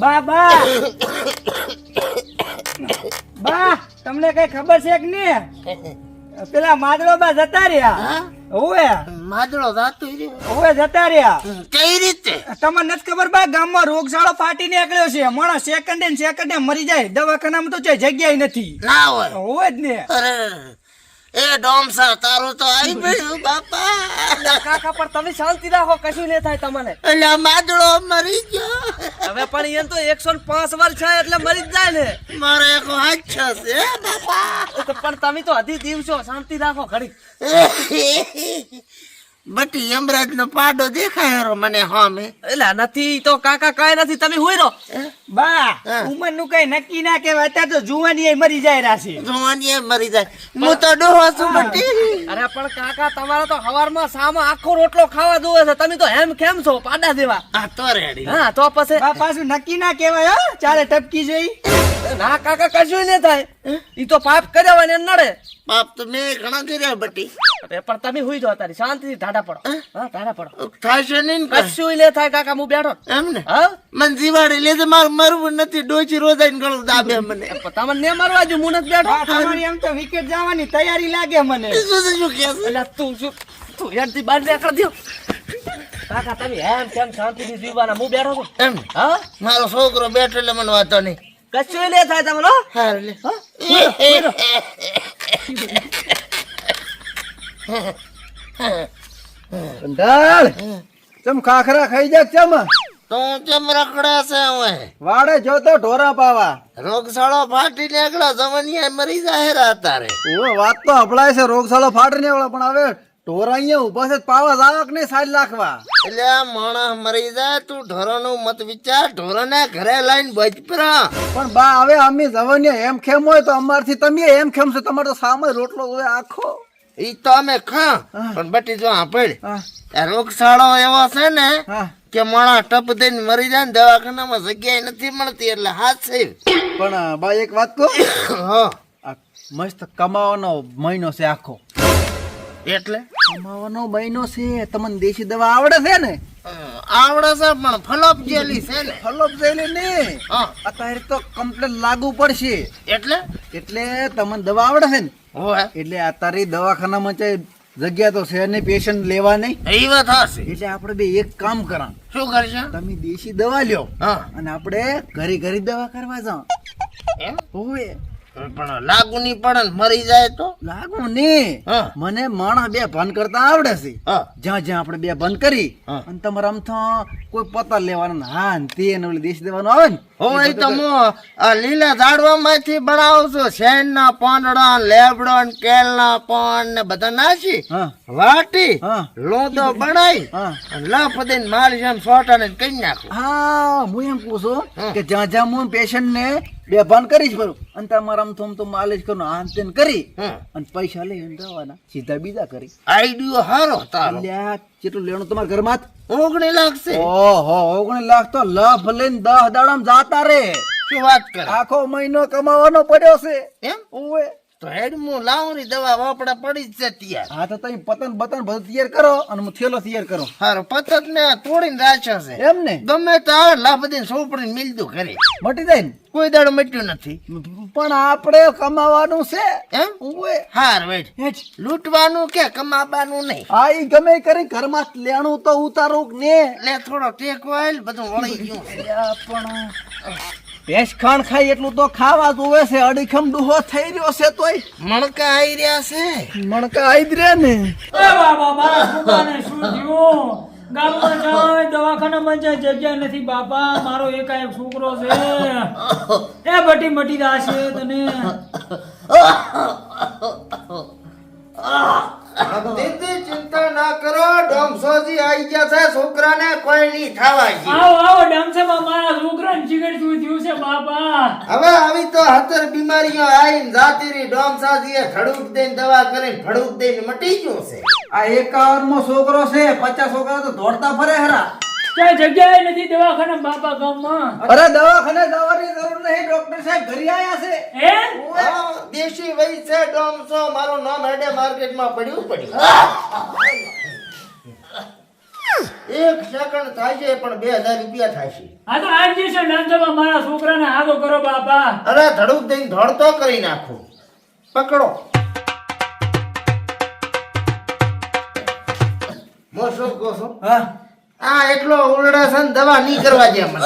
બા બા બા તમને કઈ ખબર છે કે નહીં? પેલા માદળો બા જતા રહ્યા. ઓવે માદળો જાતું ઓવે જતા રહ્યા. કઈ રીતે? તમને નથી ખબર બા ગામમાં રોગચાળો ફાટી નીકળ્યો છે. માણસ સેકન્ડે સેકન્ડ મરી જાય. દવાખાનામાં તો છે જગ્યાએ નથી. ના હોય. ઓવે જ ને. એ ડોમસર તારું તો આવી ગયું બાપા. કાકા પણ તમે શાંતિ રાખો કશું નહીં થાય તમને. એટલે માદળો મરી ગયો. હવે પણ એમ તો એકસો ને પાંચ વર્ષ છે એટલે મરી જ જાય ને. મારે એક હાથ છે બાપા. પણ તમે તો હજી દિવસો શાંતિ રાખો ઘડી બટી યમરાજ નો પાડો દેખાય રો મને હામે. એલા નથી તો કાકા કાંઈ નથી તમે હોય રો બા ઉમરનું કઈ નક્કી ના કહેવાય અત્યારે તો જુવાની મરી જાય રાશે. જુવાની મરી જાય. હું તો ડોહો છું બટી. અરે પણ કાકા તમારે તો હવારમાં સામો આખો રોટલો ખાવા જોવે છે તમે તો હેમ કેમ છો પાડા જેવા. આ તો રેડી. હા તો પછી પાછું નક્કી ના કેવાય હો. ચાલે ટપકી જોઈ. ના કાકા કશું નહીં થાય. ઈ તો પાપ કર્યા હોય ને નડે. પાપ તો મેં ઘણા કર્યા બટી. અરે પણ તમે હુઈ જાઓ તારી શાંતિથી ઢાઢા પડો. હા? ઢાઢા પડો. થશે નહીં કશું લે થાય કાકા હું બેઠો. એમ ને? હા? મને જીવાડી લીધે મારું મરવું નથી ડોચી રોજાઈને ગળું દાબે મને. તમને ને મરવા જો હું નથી બેઠો. તમારી એમ તો વિકેટ જવાની તૈયારી લાગે મને. શું શું કહે એટલે તું શું તું યારથી બહાર નીકળ દ્યો. કાકા તમે એમ કેમ શાંતિથી જીવવાના હું બેઠો છું. એમ હા? મારો છોકરો બેઠો એટલે મને વાતો નહીં. કશું નહીં થાય તમને હો? હાર લે ઢાળ ચમ ખાખરા ખાઈ જા ચમ? તો કેમ રખડે છે હવે? વાડે જો તો ઢોરા પાવા. રોગશાળો ફાટી નીકળ્યો જમનિયા મરી જાય રા તારે. ઓ વાત તો હપળાય છે રોગશાળો ફાટી ને પણ હવે ઢોરા અહીંયા ઊભા છે પાવા જાવક ને સાઈડ લાખવા. એટલે માણસ મરી જાય તું ઢોરોનું મત વિચાર ઢોરોને ઘરે લાઈન બચપરા પણ બા હવે અમે જવાની એમ ખેમ હોય તો અમારથી તમે એમ ખેમ છો? તમારો સામે રોટલો હોય આખો. ઈ તો અમે ખા પણ બટી જો આપડ રોગશાળો એવો છે ને કે માણસ ટપ દઈને મરી જાય ને દવાખાનામાં જગ્યાએ નથી મળતી એટલે હાથ છે. પણ બા એક વાત કહું? હા. મસ્ત કમાવાનો મહિનો છે આખો. એટલે? કમાવાનો બહેનો છે તમને દેશી દવા આવડે છે ને? આવડે છે પણ ફલોપ જેલી છે ને. ફલોપ જેલી ને? હા. અત્યારે તો કમ્પ્લેટ લાગુ પડશે. એટલે? એટલે તમને દવા આવડે છે ને? હોય એટલે અત્યારે દવાખાનામાં છે જગ્યા તો છે ને પેશન્ટ લેવા નહીં. એ વાત હશે એટલે આપણે બે એક કામ કરા શું કરશે? તમે દેશી દવા લ્યો હા. અને આપણે ઘરે ઘરે દવા કરવા જાઓ. એમ? ઓવે પણ લાગુ નહીં પડે ને મરી જાય તો? લાગુ ને મને માણસ બે ભન કરતા આવડે છે. જ્યાં જ્યાં આપણે બે બંધ કરી અને તમારે આમ તો કોઈ પતા લેવાના હા ને તે ને ઓલી દેશી દેવાનું આવે ને. હું એ તો હું લીલા ઝાડવામાંથી બનાવું છું શેણ ના પાંદડા લેબડો ને કેળ ના પાન ને બધા હા. વાટી હા. લોદો બનાવી હા. લફ દઈને મારી જેમ સોટા ને કઈ નાખું. હા હું એમ પૂછું કે જ્યાં જ્યાં હું પેશન્ટ ને બે ભાન કરીશ બરું અને તમારા થોમ તો માલિશ કરું આમ તેમ કરી અને પૈસા લઈ જવાના. સીધા બીજા કરી. આઈડિયો હારો તારો. અલ્યા કેટલું લેણું તમારા ઘરમાં ઓગણી લાગશે ઓહો ઓગણી લાખ તો લફ લઈને દસ દાડામ જાતા રે. શું વાત કરે? આખો મહિનો કમાવાનો પડ્યો છે. એમ? ઓવે. તો હેડમું લાવરી દવા વાપડા પડી જ છે ત્યાં હા તો તમે પતન બતન બધું તૈયાર કરો અને હું થેલો તૈયાર કરો. હારો પતન ને તોડીને રાખ્યો છે. એમ ને? ગમે તો આવે લાભ દઈને સોપડીને મિલતું કરે મટી જાય ને? કોઈ દાડો મટ્યું નથી. પણ આપણે કમાવાનું છે. એમ? હાર વેઠ લૂંટવાનું કે કમાવાનું નહીં? હા ઈ ગમે કરી ઘરમાં લેણું તો ઉતારું ને. લે થોડો ટેકો આવેલ બધું વળી ગયું. પણ ભેંસ ખાણ ખાય એટલું તો ખાવા જોવે છે. અડીખમ ડુહો થઈ રહ્યો છે તોય. મણકા આવી રહ્યા છે. મણકા આઈ રહ્યા ને. એ બાબા મારા છોકરાને શું થયું? ગામમાં જાય દવાખાનામાં જાય જગ્યા નથી બાપા. મારો એકાએક છોકરો છે. એ બટી મટી છે તને. દીદી ચિંતા ના કરો. ડોમસોજી આવી ગયા છે. છોકરાને કોઈ નહીં થવા આવો આવો બાલાજીએ ખડુક દઈને દવા કરીને ફળુક દઈને મટી ગયું છે. આ એકાવનમો છોકરો છે પચાસ છોકરા તો દોડતા ફરે હરા. ક્યાં જગ્યાએ નથી દવાખાના બાપા ગામમાં? અરે દવાખાને જવાની જરૂર નહીં ડોક્ટર સાહેબ ઘરે આયા છે. હે? દેશી વૈદ છે ડોમસો મારું નામ હેડે માર્કેટમાં પડ્યું પડ્યું. એક સેકન્ડ થાય છે પણ બે હજાર રૂપિયા થાય છે. આ તો આજે દિવસે નામ મારા છોકરાને આગો કરો બાપા. અરે ધડુક દઈને ધોડતો કરી નાખું. પકડો. હું શું હા. આ એટલો ઉલડા છે ને દવા નહીં કરવા દે મને.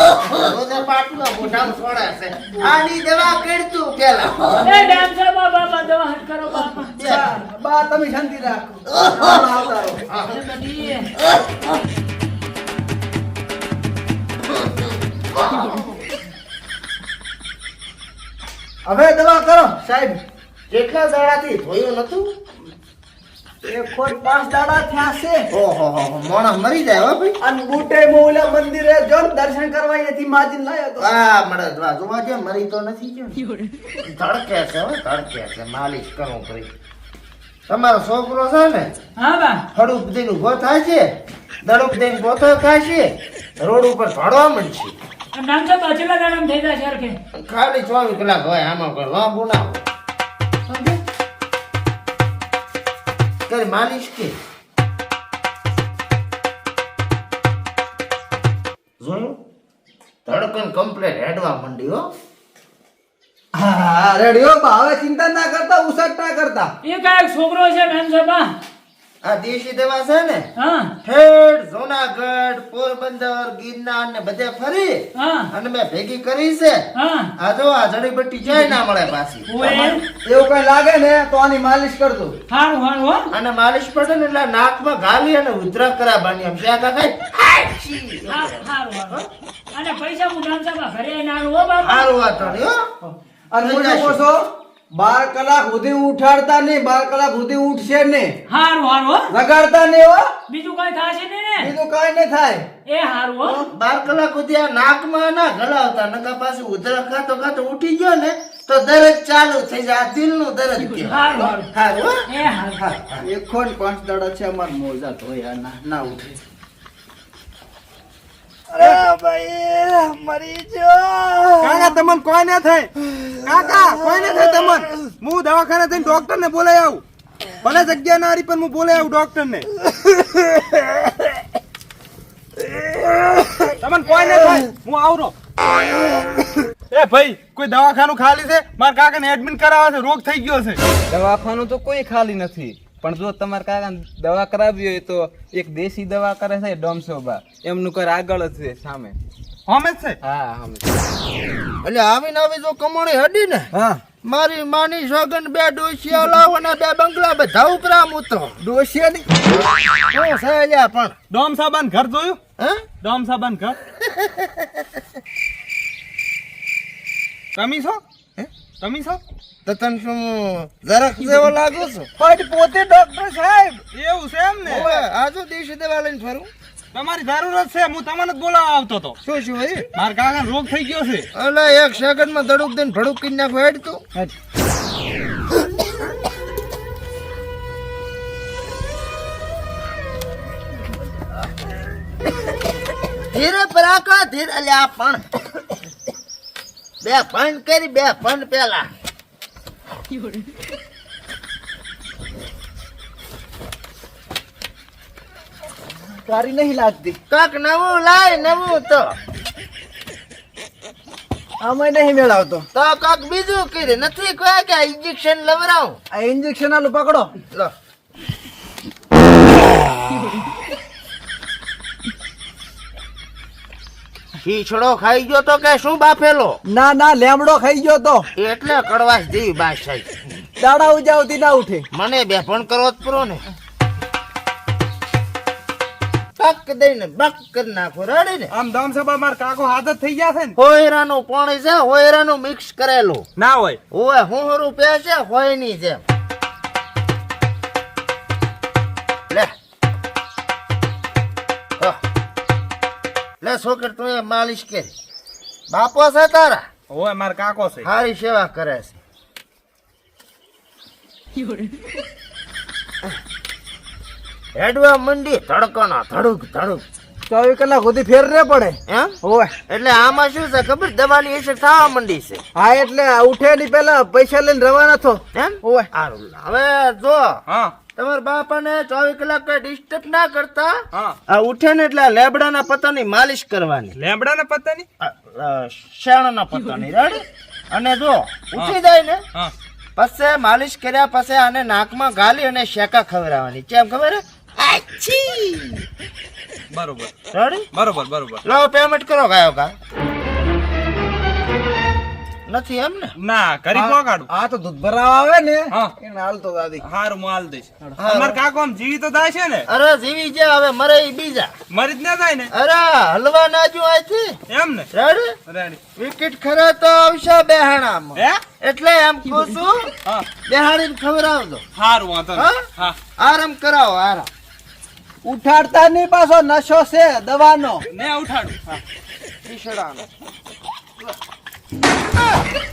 રોજે પાટલો મોઢામાં સોડા છે. આની દવા કેડતું પેલા. એ નાનસભા બાપા દવા હાથ કરો બાપા બા. તમે શાંતિ રાખો. આવતા રહો. હવે દવા કરો સાહેબ. કેટલા દાડાથી ધોયું નતું? એક પાંચ દાડા થયા છે. ઓહો હો હો, માણસ મરી જાય હો ભાઈ. અને બુટે મોલા મંદિરે જો દર્શન કરવા અહીંયાથી માજીને લાયો તો. આ મળે દવા જોવા જે મરી તો નથી ધડકે છે હો ધડકે છે માલિશ કરું કરી તમારો છોકરો છે ને? હા બા. હડુક દઈને ઊભો થાય છે? દડુક દઈને ગોથો થાય છે? રોડ ઉપર ભાડવા મળશે થઈ જાય સરખે ખાલી ચોવીસ કલાક હોય આમાં કોઈ લાંબુ ના કરી માલિશ કે? જોયું? ધડકન કમ્પ્લેટ હેડવા માંડી હો. હા રેડિયો ભાવે હવે ચિંતા ના કરતા ઉસટ ના કરતા. એ કાંઈક છોકરો છે નાનસભા આ દેશી દવા છે ને? હા. ઠેઠ જુનાગઢ પોરબંદર ગિરનાર ને બધે ફરી અને મેં ભેગી કરી છે. આ જો આ જડીબટ્ટી જાય ના મળે પાછી. એવું કઈ લાગે ને તો આની માલિશ કરજો. હારું હારું હો. અને માલિશ પડે ને એટલે નાકમાં ગાલી અને ઉધરા કરાવવાની આમ શ્યા કાકા હારું હારું અને પૈસા હું નાનસભા ઘરે આવીને આલું હો બાપા. સારું વાત હો. અને થઈ હું? બાર કલાક સુધી ઉઠાડતા નહીં બાર કલાક સુધી ઉઠશે નહીં. હારું હારું લગાડતા નહીં હો. બીજું કઈ થશે નહીં ને? બીજું કઈ નહીં થાય. એ હારું હો. બાર કલાક સુધી આ નાકમાં ના ગલાવતા નકા પાછું ઉધરા ખાતો ખાતો ઉઠી ગયો ને તો દરજ ચાલુ થઈ જાય આ દિલનું દરજ કહેવાય. હારું હારું? એ હારું એક ખોટ પાંચ દાડા છે અમાર મોજા તો ના ના ઉઠે. અરે ભાઈ મરી જો કાકા તમને કોઈ ના થાય. કાકા કોઈ ના થાય તમને. હું દવાખાને જઈને ડોક્ટર ને બોલાઈ આવું. ભલે જગ્યા ના હારી પણ હું બોલાઈ આવું ડોક્ટર ને તમને કોઈ ના થાય. હું આવરો. એ ભાઈ કોઈ દવાખાનું ખાલી છે? મારા કાકાને એડમિટ કરાવવા છે રોગ થઈ ગયો છે. દવાખાનું તો કોઈ ખાલી નથી. પણ જો તમારે કાકા દવા કરાવી હોય તો એક દેશી દવા કરે છે ડોમસોબા એમનું ઘર આગળ જ છે સામે. હમે છે? હા સામે. એટલે આવીને આવી જો કમાણી હડી ને હા. મારી માની સોગન બે ડોશિયા લાવો ને બે બંગલા બધા ઉપરા મૂતો ડોશિયાની? શું છે પણ? ડોમ સાબાન ઘર જોયું? હે? ડોમ સાબાન ઘર? તમે છો? તમે છો? તો તને શું જરાક જેવો લાગુ છું? પણ પોતે ડોક્ટર સાહેબ. એવું છે એમ ને? આજુ દેશી દવા લઈને ફરું? તમારી જરૂરત છે હું તમને જ બોલાવવા આવતો હતો. શું શું ભાઈ? મારા કાકા રોગ થઈ ગયો છે. એટલે એક સેકન્ડમાં ધડુક દઈને ભડુક કરી નાખો હેડ તું. ધીરે પરાકા ધીરે અલ્યા પણ બે ફંડ કરી બે ફંડ પેલા. સારી નહીં લાગતી. કાક નવું લાય નવું તો. આમાં નહીં મેળવતો. તો કાક બીજું કીધું નથી કોઈ કે ઇન્જેક્શન લવરાવું. આ ઇન્જેક્શન આલું પકડો. લો. શીછડો ખાઈ ગયો તો કે શું બાફેલો? ના ના લેમડો ખાઈ ગયો તો. એટલે કડવાશ જેવી બાસ થાય દાડા ઉજાવતી ના ઉઠે. મને બે પણ કરવો જ પૂરો ને. બક દઈને બક કરી નાખો. રડીને આમ દમ સભા માર કાકો હાથ જ થઈ ગયા છે ને. હોયરાનું પાણી છે હોયરાનું મિક્સ કરેલું. ના હોય. ઓય હું રૂપિયા છે હોયની જેમ. લે છોકર તું એ માલિશ કે બાપો છે તારા? હોય મારા કાકો છે. સારી સેવા કરે છે. હેડવા મંડી ધડકનો ધડુક ધડુક. ચોવીસ કલાક સુધી ફેર રે પડે. એમ ઓય એટલે આમાં શું છે ખબર? દવાની અસર થવા મંડી છે. હા એટલે ઉઠે ની પેલા પૈસા લઈને રવાના થો. એમ? ઓય સારું હવે જો હા. તમારા બાપાને ચોવીસ કલાક કઈ ડિસ્ટર્બ ના કરતા? હા. આ ઉઠે ને એટલે લેબડાના પત્તાની માલિશ કરવાની. લેમડાના પત્તાની શેણાના પત્તાની રેડી અને જો ઉઠી જાય ને હા. પછી માલિશ કર્યા પછી આને નાકમાં ગાલી અને શેકા ખવડાવવાની. કેમ ખબર બરોબર. રેડી બરોબર બરોબર. લો પેમેન્ટ કરો ગાયો કા નથી એમ ને? ના કરી પહોંચાડું આ તો દૂધ ભરાવા આવે ને એને હાલતો દાદી. હારું હું હાલ દઈશ. અમાર કાકો આમ જીવી તો થાય છે ને? અરે જીવી છે હવે મરે બીજા. મરી જ ના થાય ને? અરે હલવા ના જો આથી એમ ને? રેડી? રેડી. વિકેટ ખરા તો આવશે બેહાણામાં. હે? એટલે એમ કહું છું બેહાડીને ખવડાવજો. હારું વાંધો હા? હા. આરામ કરાવો આરામ. ઉઠાડતા નહીં પાછો નશો છે દવાનો. ને ઉઠાડું. હા. ઈશડાનો. Ah!